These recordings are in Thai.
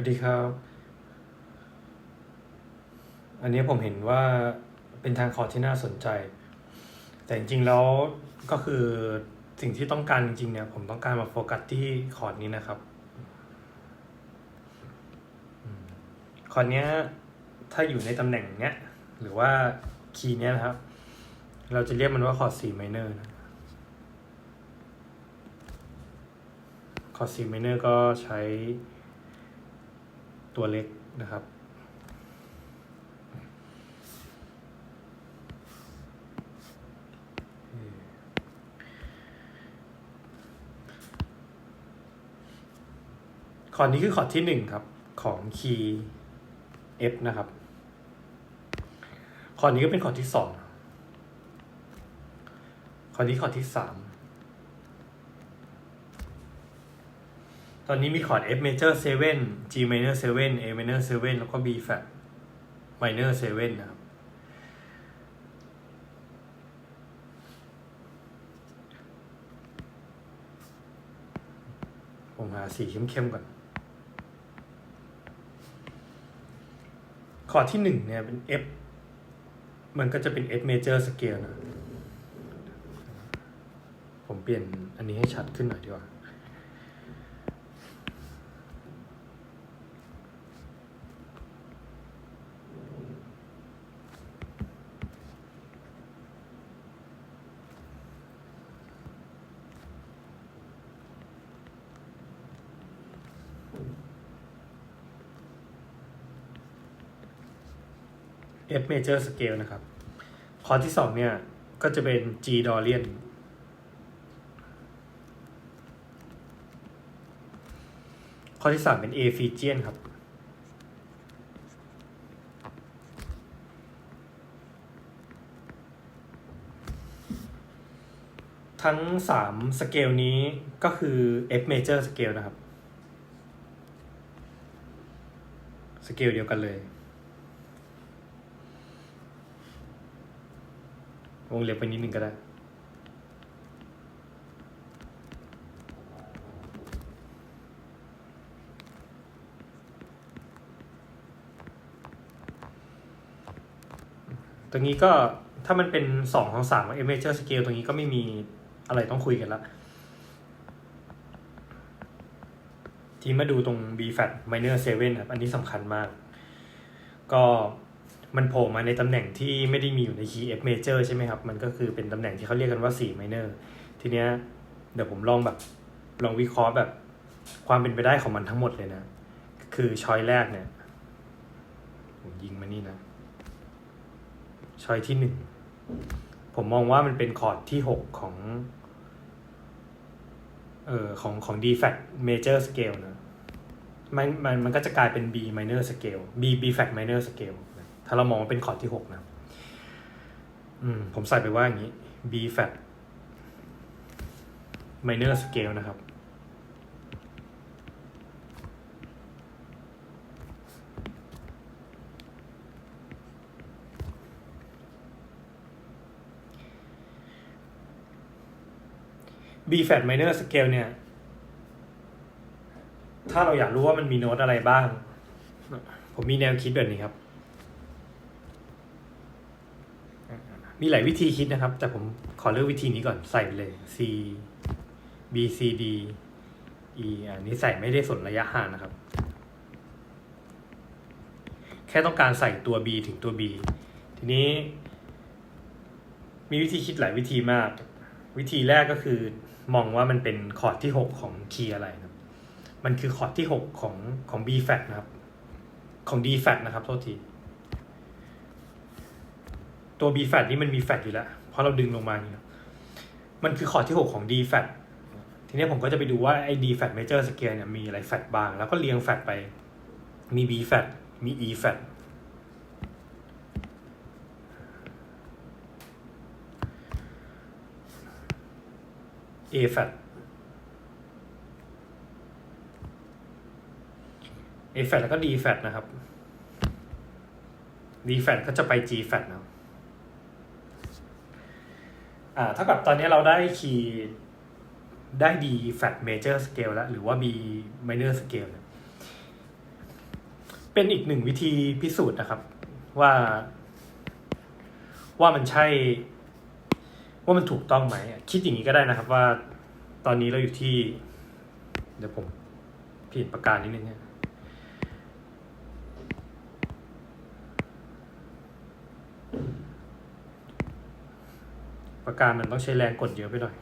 วัสดีครับ อันนี้ผมเห็นว่าเป็นทางคอร์ที่น่าสนใจ แต่จริงๆแล้วก็คือสิ่งที่ต้องการจริงๆเนี่ย ผมต้องการมาโฟกัสที่คอร์ดนี้นะครับคอร์ดเนี้ยถ้าอยู่ในตำแหน่งเนี้ยหรือว่าคีย์เนี้ยนะครับ เราจะเรียกมันว่าคอร์ด C minor นะคอร์ด C minor ก็ใช้ ตัวเล็กนะครับ คอร์ดนี้คือคอร์ดที่หนึ่งครับ ของคีย์ F นะครับ คอร์ดนี้ก็เป็นคอร์ดที่สองคอร์ดนี้คอร์ดที่สาม ตอนนี้มีคอร์ด F major 7 G minor 7 A minor 7 แล้วก็ B flat minor 7 นะครับ ผมหาสีเข้มๆก่อน คอร์ดที่หนึ่งเนี่ยเป็น F มันก็จะเป็น F major scale นะ ผมเปลี่ยนอันนี้ให้ชัดขึ้นหน่อยดีกว่า major scale นะครับ คอร์ดที่สองเนี่ย ก็จะเป็น G Dorian ข้อที่สามเป็น A Phrygian ครับทั้งสามสเกลนี้ก็คือ F major scale นะครับ สเกลเดียวกันเลย วงเล็บไปนิดนึงก็ได้ ตรงนี้ก็ถ้ามันเป็นสองของสามเอเมเจอร์สเกลตรงนี้ก็ไม่มีอะไรต้องคุยกันละทีมาดูตรง B flat minor 7ครับ อันนี้สำคัญมาก ก็ มันโผล่มาในตำแหน่งที่ไม่ได้มีอยู่ใน key F major ใช่ไหมครับ มันก็คือเป็นตำแหน่งที่เขาเรียกกันว่า4 minor ทีเนี้ยเดี๋ยวผมลองแบบลองวิเคราะห์แบบความเป็นไปได้ของมันทั้งหมดเลยนะ คือช้อยแรกเนี่ย ผมยิงมานี่นะช้อยที่หนึ่งผมมองว่ามันเป็นคอร์ดที่หกของเอ่อของของ D flat major scale นะมันมันมันก็จะกลายเป็น B minor scale B B flat minor scale ถ้าเรามองว่าเป็นคอร์ดที่หกนะอืมผมใส่ไปว่าอย่างนี้ B flat minor scale นะครับ B flat minor scale เนี่ย ถ้าเราอยากรู้ว่ามันมีโน้ตอะไรบ้าง ผมมีแนวคิดแบบนี้ครับ มีหลายวิธีคิดนะครับ แต่ผมขอเลือกวิธีนี้ก่อนใส่เลย C B C D E อันนี้ใส่ไม่ได้สนระยะห่างนะครับ แค่ต้องการใส่ตัว B ถึงตัว B ทีนี้ มีวิธีคิดหลายวิธีมาก วิธีแรกก็คือมองว่ามันเป็นคอร์ดที่ 6 ของคีย์อะไรนะมันคือคอร์ดที่ 6 ของของ B flat นะครับ ของ D flat นะครับโทษที ตัว B flat นี่มันมี flat อยู่แล้ว เพราะเราดึงลงมานี่นะมันคือคอร์ดที่ 6 ของ D flat ทีนี้ผมก็จะไปดูว่าไอ้ D flat major scale เนี่ยมีอะไร flat บ้าง แล้วก็เรียง flat ไป มี B flat มี E flat A flat A flat แล้วก็ D flat นะครับ D flat ก็จะไป G flat นะครับ อ่าเท่ากับตอนนี้เราได้คีย์ได้ D flat major scale แล้ว หรือว่า B minor scale เนี่ยเป็นอีกหนึ่งวิธีพิสูจน์นะครับ ว่า ว่ามันใช่ ว่ามันถูกต้องไหม คิดอย่างนี้ก็ได้นะครับว่า ตอนนี้เราอยู่ที่ เดี๋ยวผมเปลี่ยนประกาศนิดนึงเนี่ย ประการมันต้องใช้แรงกดเยอะไปหน่อย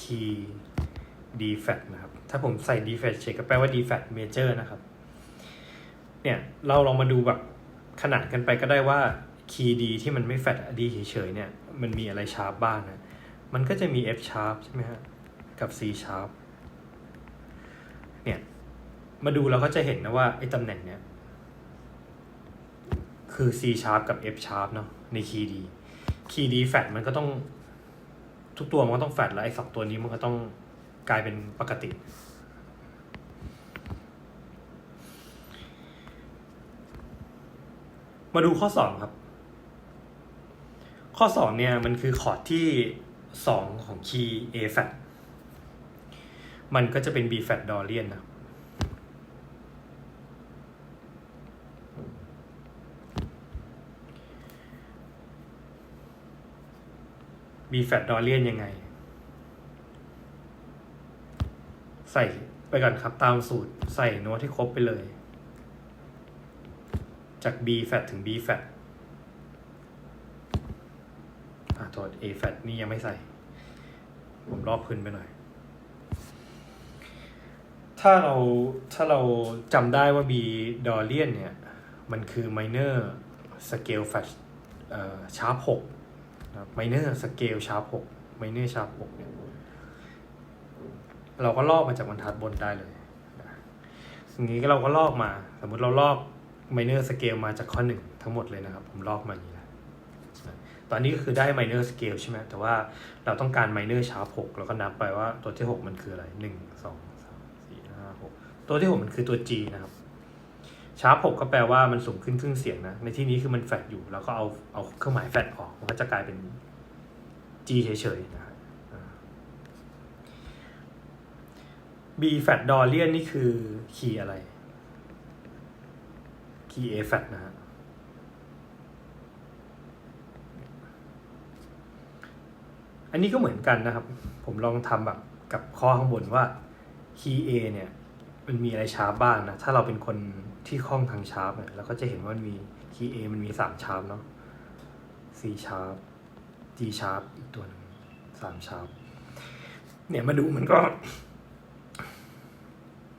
คีย์ D flat นะครับ ถ้าผมใส่ D flat เฉยก็แปลว่า D flat major นะครับ เนี่ย เราลองมาดูแบบขนาดกันไปก็ได้ว่าคีย์ D ที่มันไม่ flat อะ D เฉยๆเนี่ย มันมีอะไรชาร์ปบ้างนะ มันก็จะมี F sharp ใช่ไหมฮะ กับ C sharp มาดูเราก็จะเห็นนะว่าไอ้ตำแหน่งเนี้ยคือ C sharp กับ F sharp เนาะในคีย์ D คีย์ D flat มันก็ต้อง ทุกตัวมันก็ต้องแฟดแล้วไอ้สองตัวนี้มันก็ต้องกลายเป็นปกติ มาดูข้อสองครับ ข้อสองเนี่ยมันคือคอร์ดที่สองของคีย์ A flat มันก็จะเป็น B flat Dorian นะ ครับ B flat Dorian ยังไง ใส่ไปก่อนครับตามสูตรใส่โน้ตที่ครบไปเลย จาก B fat ถึง B fat อะโทษ A fat นี่ยังไม่ใส่ ผมรอบพื้นไปหน่อย ถ้าเราถ้าเราจำได้ว่า B Dorian เนี่ย มันคือ minor scale fat เอ่อ sharp 6 นะครับ minor scale sharp 6 minor sharp 6เนี่ยเราก็ลอกมาจากบรรทัดบนได้เลยนะอย่างนี้เราก็ลอกมา สมมุติเราลอก minor scale มาจากข้อหนึ่งทั้งหมดเลยนะครับ ผมลอกมาอย่างนี้นะตอนนี้ก็คือได้ minor scale ใช่ไหมแต่ว่าเราต้องการ minor sharp 6เราก็นับไปว่าตัวที่6มันคืออะไร1 2 3 4 5 6ตัวที่6มันคือตัว G นะครับ sharp 6ก็แปลว่ามันสูงขึ้นครึ่งเสียงนะ ในที่นี้คือมันแฟดอยู่ แล้วก็เอาเอาเครื่องหมายแฟดออกมันก็จะกลายเป็น G เฉยๆนะครับ B flat Dorian นี่คือคีย์อะไร คีย์ A flat นะฮะอันนี้ก็เหมือนกันนะครับ ผมลองทำแบบกับข้อข้างบนว่าคีย์ A เนี่ย มันมีอะไรชาร์ปบ้างนะ ถ้าเราเป็นคน ที่คล่องทางชาร์ปเนี่ยเราก็จะเห็นว่ามันมีคีย์ A มันมีสามชาร์ปเนาะ C sharp G sharp อีกตัวหนึงสามชาร์ปเนี่ยมาดูมันก็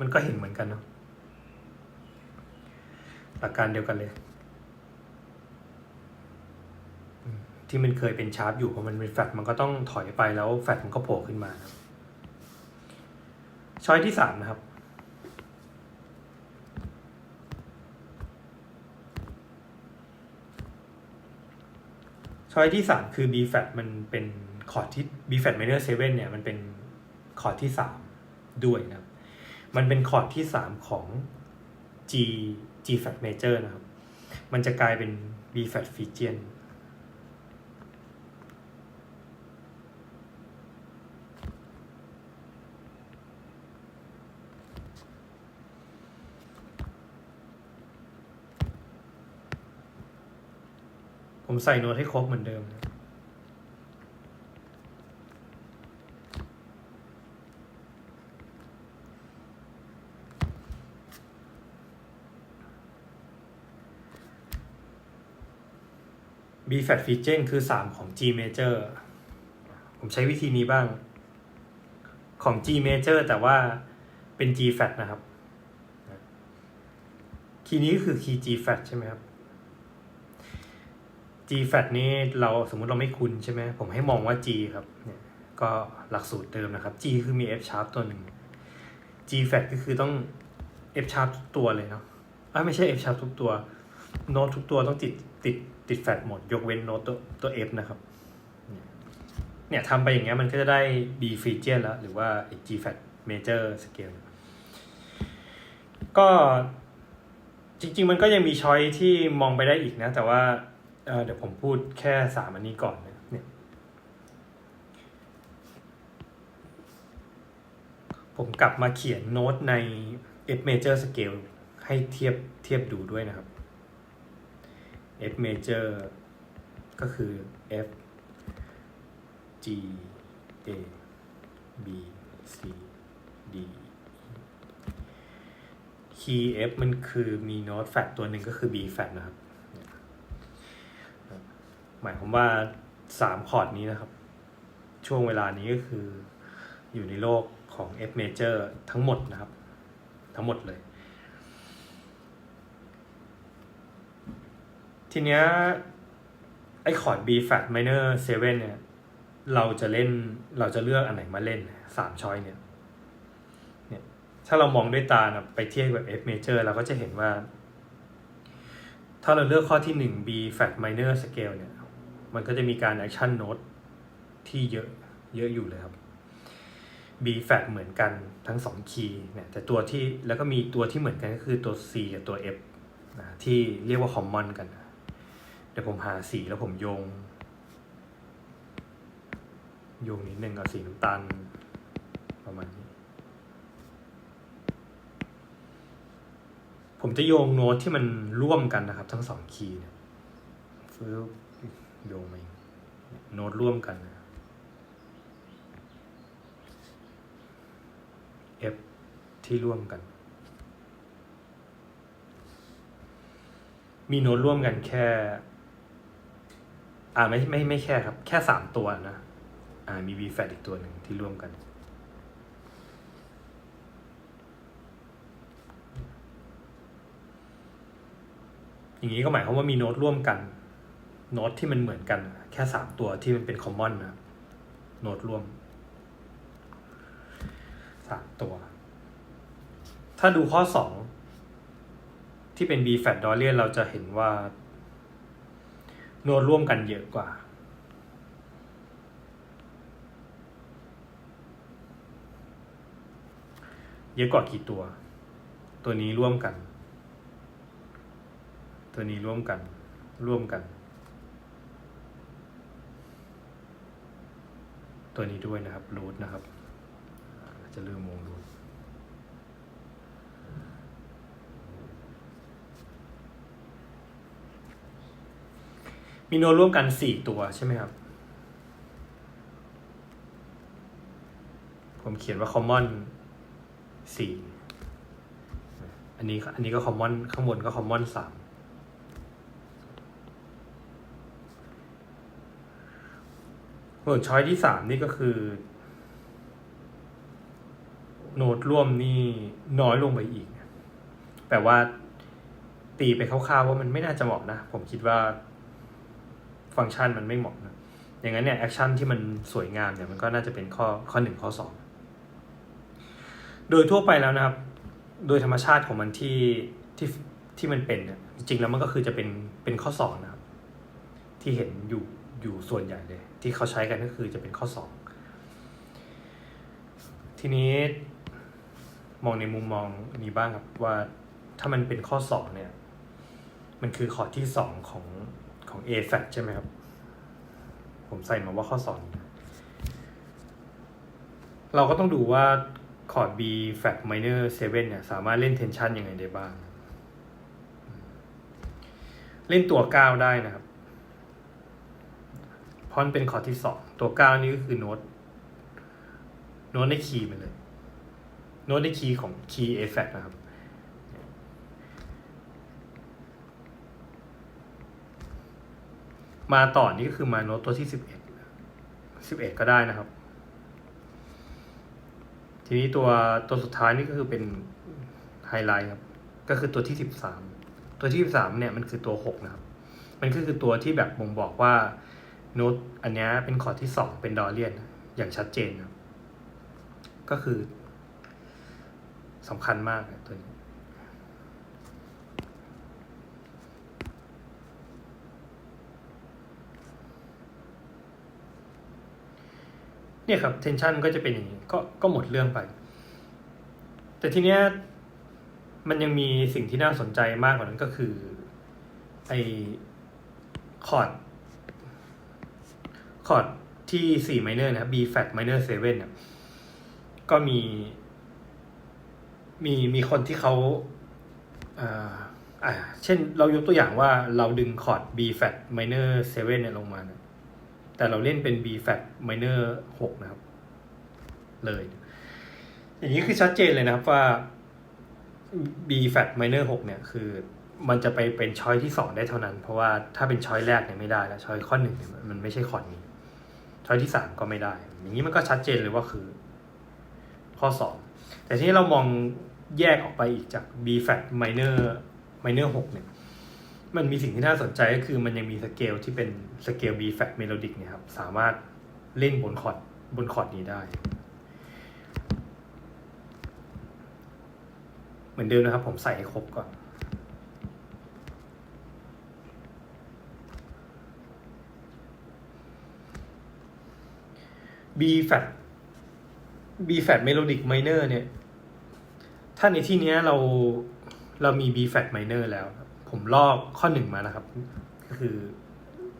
มันก็เห็นเหมือนกันเนาะหลักการเดียวกันเลย ที่มันเคยเป็นชาร์ปอยู่พอมันเป็นแฟลตมันก็ต้องถอยไปแล้วแฟลตมันก็โผล่ขึ้นมาช้อยที่สามนะครับ ช้อยที่สามคือ B flat มันเป็นคอร์ดที่ B flat minor 7เนี่ยมันเป็นคอร์ดที่สามด้วยนะครับ มันเป็นคอร์ดที่สามของ G G flat major นะครับ มันจะกลายเป็น B flat Phrygian ผมใส่โน้ตให้ครบเหมือนเดิมนะ B flat f i g e n คือ 3 ของ G major ผมใช้วิธีนี้บ้าง ของ G major แต่ว่าเป็น G flat นะครับ คีย์นี้คือคีย์ G flat ใช่ไหมครับ G flat นี่เราสมมุติเราไม่คุ้นใช่ไหมผมให้มองว่า G ครับเนี่ยก็หลักสูตรเดิมนะครับ G คือมี F sharp ตัวหนึ่ง G flat ก็คือต้อง F sharp ทุกตัวเลยเนาะอะไม่ใช่ F sharp ทุกตัวโน้ตทุกตัวต้องติดติดติดแฟตหมด ยกเว้นโน้ตตัวตัว F นะครับ เนี่ยทำไปอย่างเงี้ยมันก็จะได้ B f r e g i a n แล้ว หรือว่า G flat major scale ก็จริง ๆ มันก็ยังมีช้อยที่มองไปได้อีกนะ แต่ว่า เดี๋ยวผมพูดแค่สามอันนี้ก่อนนะเนี่ยผมกลับมาเขียนโน้ตใน F major scale ให้เทียบเทียบดูด้วยนะครับ F major ก็คือ F G A B C D Key F มันคือมีโน้ตแฟลตตัวหนึ่งก็คือ B flat นะครับ หมายความว่าสามคอร์ดนี้นะครับ ช่วงเวลานี้ก็คืออยู่ในโลกของ F major ทั้งหมดนะครับ ทั้งหมดเลย ทีเนี้ยไอคอร์ด B flat minor 7เนี่ย เราจะเล่นเราจะเลือกอันไหนมาเล่นสามช้อยเนี่ยเนี่ย ถ้าเรามองด้วยตานะไปเทียบกับ F major เราก็จะเห็นว่า ถ้าเราเลือกข้อที่หนึ่ง B flat minor scale เนี่ย มันก็จะมีการ action note ที่เยอะเยอะอยู่เลยครับ B flat เหมือนกันทั้งสองคีย์เนี่ยแต่ตัวที่แล้วก็มีตัวที่เหมือนกันก็คือตัว C กับตัว F นะที่เรียกว่า common กันนะเดี๋ยวผมหาสีแล้วผมโยง โยงนิดนึงเอาสีน้ำตาลประมาณนี้ ผมจะโยงโน้ตที่มันร่วมกันนะครับ ทั้งสองคีย์เนี่ยฟื้น โยงมาอีกโน้ตร่วมกันนะ F ที่ร่วมกัน มีโน้ตร่วมกันแค่ อ่าไม่ไม่ไม่แค่ครับ แค่สามตัวนะ อ่ามี V flat อีกตัวหนึ่งที่ร่วมกัน อย่างนี้ก็หมายความว่ามีโน้ตร่วมกัน โน้ตที่มันเหมือนกัน แค่สามตัวที่มันเป็นคอมมอนนะโน้ตร่วมสามตัว ถ้าดูข้อสองที่เป็น B flat Dorian เราจะเห็นว่า โน้ตร่วมกันเยอะกว่าเยอะกว่ากี่ตัว ตัวนี้ร่วมกัน ตัวนี้ร่วมกัน ร่วมกัน ตัวนี้ด้วยนะครับรูทนะครับ จะลืมวงรูทมีโนร่วมกัน 4 ตัวใช่ไหมครับ ผมเขียนว่า common 4 อันนี้อันนี้ก็ common ข้างบนก็ common 3 ส่วนช้อยที่สามนี่ก็คือ โน้ตร่วมนี่น้อยลงไปอีก แปลว่า ตีไปคร่าวๆว่ามันไม่น่าจะเหมาะนะ ผมคิดว่า ฟังก์ชันมันไม่เหมาะนะอย่างนั้นเนี่ยแอคชั่นที่มันสวยงามเนี่ยมันก็น่าจะเป็นข้อข้อหนึ่งข้อสองโดยทั่วไปแล้วนะครับ โดยธรรมชาติของมันที่ที่ที่มันเป็นเนี่ยจริงๆแล้วมันก็คือจะเป็นเป็นข้อสองนะครับ ที่เห็นอยู่ อยู่ส่วนใหญ่เลย ที่เขาใช้กันก็คือจะเป็นข้อสองทีนี้มองในมุมมองนี้บ้างครับว่าถ้ามันเป็นข้อสองเนี่ย มันคือคอร์ดที่สองของของ A f a t ใช่ไหมครับ ผมใส่มาว่าข้อสองเราก็ต้องดูว่าคอร์ด B flat minor 7เนี่ย สามารถเล่น tension ยังไงได้บ้าง เล่นตัว 9 ได้นะครับ เพราะมันเป็นคอร์ดที่สองตัว9นี่ก็คือโน้ตโน้ตในคีย์มันเลย โน้ตในคีย์ของคีย์ A flat นะครับมาต่อนี่ก็คือมาโน้ตตัวที่สิบเอ็ดสิบเอ็ดก็ได้นะครับ ทีนี้ตัวตัวสุดท้ายนี่ก็คือเป็นไฮไลท์ครับ ก็คือตัวที่สิบสามตัวที่สิบสามเนี่ยมันคือตัวหกนะครับ มันก็คือตัวที่แบบบ่งบอกว่า น้ตอันนี้เป็นคอร์ดที่สองเป็นดอเรียนอย่างชัดเจนนะก็คือสำคัญมากตัวนี้เนี่ยครับเทนชันก็จะเป็นอย่างนี้ก็ก็หมดเรื่องไป แต่ทีเนี้ยมันยังมีสิ่งที่น่าสนใจมากกว่านั้นก็คือไอคอร์ด คอร์ดที่4 minor นะครับ B flat minor 7เนี่ยก็มี มีมีคนที่เขาอ่าอ่าเช่นเรายกตัวอย่างว่าเราดึงคอร์ด B flat minor 7เนี่ยลงมานะแต่เราเล่นเป็น B flat minor 6นะครับ เลย อย่างนี้คือชัดเจนเลยนะครับว่า B flat minor 6เนี่ยคือมันจะไปเป็นช้อยที่สองได้เท่านั้น เพราะว่าถ้าเป็นช้อยแรกเนี่ยไม่ได้แล้วช้อยข้อหนึ่งเนี่ยมันไม่ใช่คอร์ดนี้ ช้อยที่สามก็ไม่ได้ อย่างนี้มันก็ชัดเจนเลยว่าคือ ข้อสองแต่ที่เรามองแยกออกไปอีกจาก B flat minor minor 6เนี่ยมันมีสิ่งที่น่าสนใจก็คือมันยังมีสเกลที่เป็นสเกล B flat melodic เนี่ยครับสามารถเล่นบนคอร์ดบนคอร์ดนี้ได้ เหมือนเดิมนะครับผมใส่ให้ครบก่อน B flat B flat melodic minor เนี่ย ถ้าในที่นี้เราเรามี B flat minor แล้ว ผมลอกข้อหนึ่งมานะครับ ก็คือ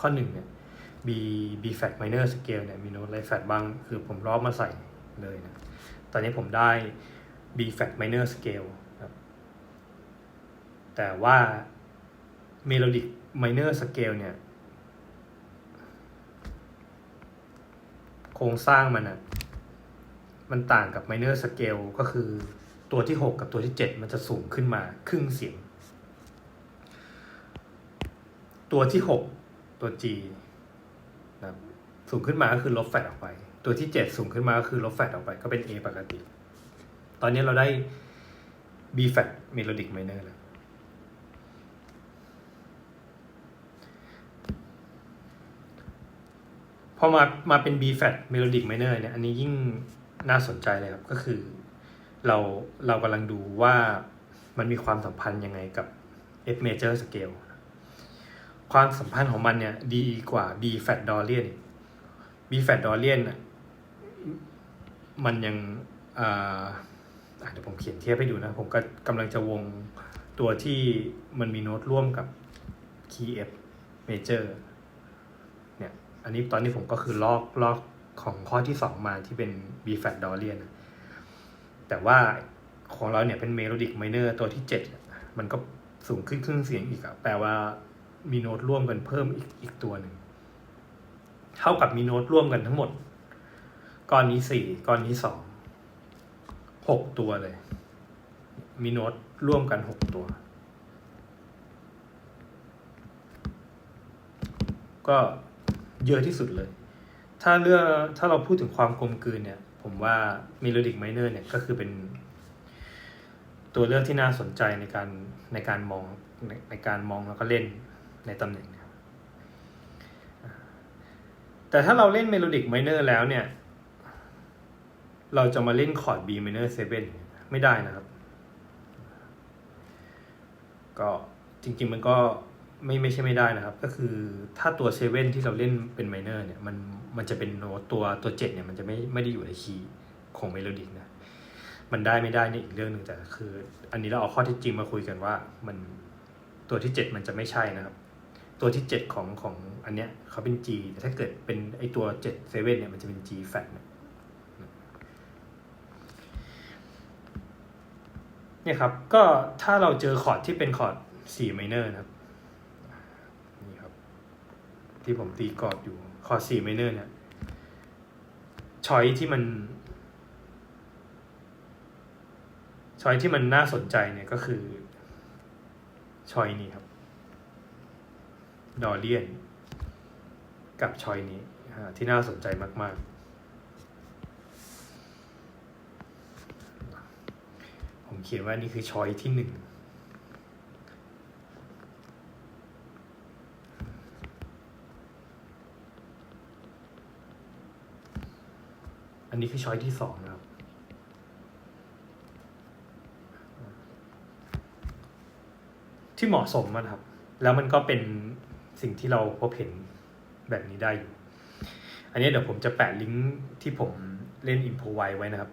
ข้อหนึ่งเนี่ย B B flat minor scale เนี่ย มีโน้ตอะไร flat บ้าง คือผมลอกมาใส่เลยนะ ตอนนี้ผมได้ B flat minor scale ครับ แต่ว่า melodic minor scale เนี่ย โครงสร้างมันอะมันต่างกับ minor scale ก็คือตัวที่ 6 กับตัวที่ 7 มันจะสูงขึ้นมาครึ่งเสียง ตัวที่ 6 ตัว G นะสูงขึ้นมาก็คือลบแฟดออกไป ตัวที่ 7 สูงขึ้นมาก็คือลบแฟดออกไปก็เป็น A ปกติ ตอนนี้เราได้ B flat melodic minor แล้ว พอมามาเป็น B flat melodic minor เนี่ยอันนี้ยิ่งน่าสนใจเลยครับ ก็คือเราเรากำลังดูว่ามันมีความสัมพันธ์ยังไงกับ F major scale ความสัมพันธ์ของมันเนี่ยดีกว่า B flat Dorian B flat Dorian น่ะมันยังอ่าเดี๋ยวผมเขียนเทียบให้ดูนะ ผมก็กำลังจะวงตัวที่มันมีโน้ตร่วมกับ key F major เอันนี้ตอนนี้ผมก็คือลอกลอกของข้อที่สองมาที่เป็น B flat Dorian นะแต่ว่าของเราเนี่ยเป็น melodic minor ตัวที่เจ็ดมันก็สูงขึ้นครึ่งเสียงอีกอะแปลว่ามีโน้ตร่วมกันเพิ่มอีกอีกตัวหนึ่ง เท่ากับมีโน้ตร่วมกันทั้งหมด ก้อนนี้สี่ก้อนนี้สองหกตัวเลย มีโน้ตร่วมกันหกตัว ก็ เยอะที่สุดเลย ถ้าเรื่องถ้าเราพูดถึงความกลมกลืนเนี่ย ผมว่า melodic minor เนี่ยก็คือเป็น ตัวเลือกที่น่าสนใจในการในการมองในในการมองแล้วก็เล่นในตำแหน่งแต่ถ้าเราเล่น melodic minor แล้วเนี่ย เราจะมาเล่นคอร์ด B minor 7ไม่ได้นะครับ ก็จริงๆมันก็ ไม่ไม่ใช่ไม่ได้นะครับ ก็คือถ้าตัวเซเว่นที่เราเล่นเป็นไมเนอร์เนี่ยมันมันจะเป็นโน้ตตัวตัวเจ็ดเนี่ยมันจะไม่ไม่ได้อยู่ในคีย์ของเมโลดิกนะมันได้ไม่ได้นี่อีกเรื่องหนึ่งแต่คือ อันนี้เราเอาข้อที่จริงมาคุยกันว่ามันตัวที่เจ็ดมันจะไม่ใช่นะครับ ตัวที่เจ็ดของของอันเนี้ยเขาเป็น G แต่ถ้าเกิดเป็นไอตัวเจ็ดเซเว่นเนี่ยมันจะเป็น G flat เนี่ยเนี่ยครับ ก็ถ้าเราเจอคอร์ดที่เป็นคอร์ดสี่ไมเนอร์นะครับ ที่ผมตีกอร์ดอยู่คอร์ดสี่ไมเนอร์เนี่ยชอยที่มันชอยที่มันน่าสนใจเนี่ยก็คือชอยนี้ครับ ดอเลียน กับชอยนี้ที่น่าสนใจมาก ๆ ผมเขียนว่านี่คือชอยที่หนึ่ง นนี้คือช้อยที่สองนะครับ ที่เหมาะสมนะครับ แล้วมันก็เป็นสิ่งที่เราพบเห็นแบบนี้ได้อยู่ อันนี้เดี๋ยวผมจะแปะลิงก์ที่ผมเล่นอินโพไวไว้นะครับ